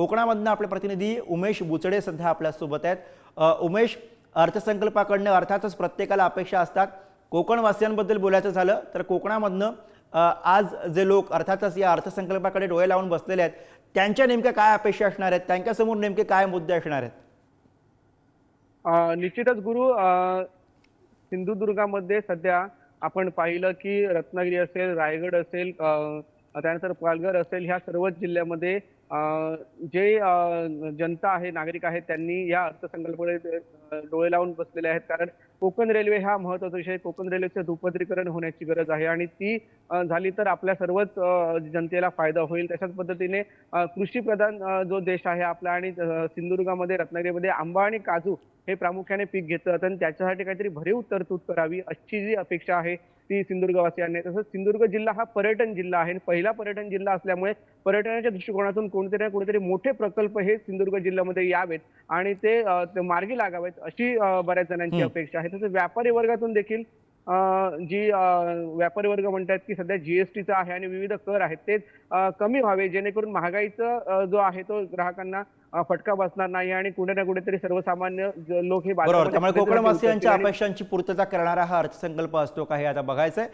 कोकणामधनं आपले प्रतिनिधी उमेश बुचडे सध्या आपल्यासोबत आहेत. उमेश अर्थसंकल्पाकडनं अर्थातच प्रत्येकाला अपेक्षा असतात. कोकणवासियांबद्दल बोलायचं झालं तर कोकणामधनं आज जे लोक अर्थातच या अर्थसंकल्पाकडे डोळे लावून बसलेले आहेत त्यांच्या नेमक्या काय अपेक्षा असणार आहेत? त्यांच्यासमोर नेमके काय मुद्दे असणार आहेत? निश्चितच गुरु सिंधुदुर्गामध्ये सध्या आपण पाहिलं की रत्नागिरी असेल रायगड असेल त्यानंतर पालघर असेल ह्या सर्वच जिल्ह्यामध्ये जे जनता आहे नागरिक आहेत त्यांनी या अर्थसंकल्पाकडे डोळे लावून बसलेले आहेत. कारण कोकण रेल्वे हा महत्त्वाचा विषय कोकण रेल्वेचं दुपदरीकरण होण्याची गरज आहे आणि ती झाली तर आपल्या सर्वच जनतेला फायदा होईल. तशाच पद्धतीने कृषीप्रधान कृषी प्रधान जो देश आहे आपला आणि सिंधुदुर्गामध्ये रत्नागिरीमध्ये आंबा आणि काजू हे प्रामुख्याने पीक घेतलं जातं. आणि त्याच्यासाठी काहीतरी भरीव तरतूद करावी अशी जी अपेक्षा आहे ती सिंधुदुर्गवासियांनी. तसंच सिंधुदुर्ग जिल्हा हा पर्यटन जिल्हा आहे. आणि पहिला पर्यटन जिल्हा असल्यामुळे पर्यटनाच्या दृष्टिकोनातून कोणतरी ना कोणतरी मोठे प्रकल्प हे सिंधुदुर्ग जिल्ह्यामध्ये यावेत आणि ते मार्गी लागावेत अशी बऱ्याच जणांची. अपेक्षा आहे. तसंच व्यापारी वर्गातून देखील जी व्यापारी वर्ग म्हणतात की सध्या जीएसटीचा आहे आणि विविध कर आहेत ते कमी व्हावे जेणेकरून महागाईचा जो आहे तो ग्राहकांना फटका बसणार नाही आणि कुठे ना कुठेतरी सर्वसामान्य लोक हे त्यामुळे कोकणवासियांच्या अपेक्षांची पूर्तता करणारा हा अर्थसंकल्प असतो का हे आता बघायचंय.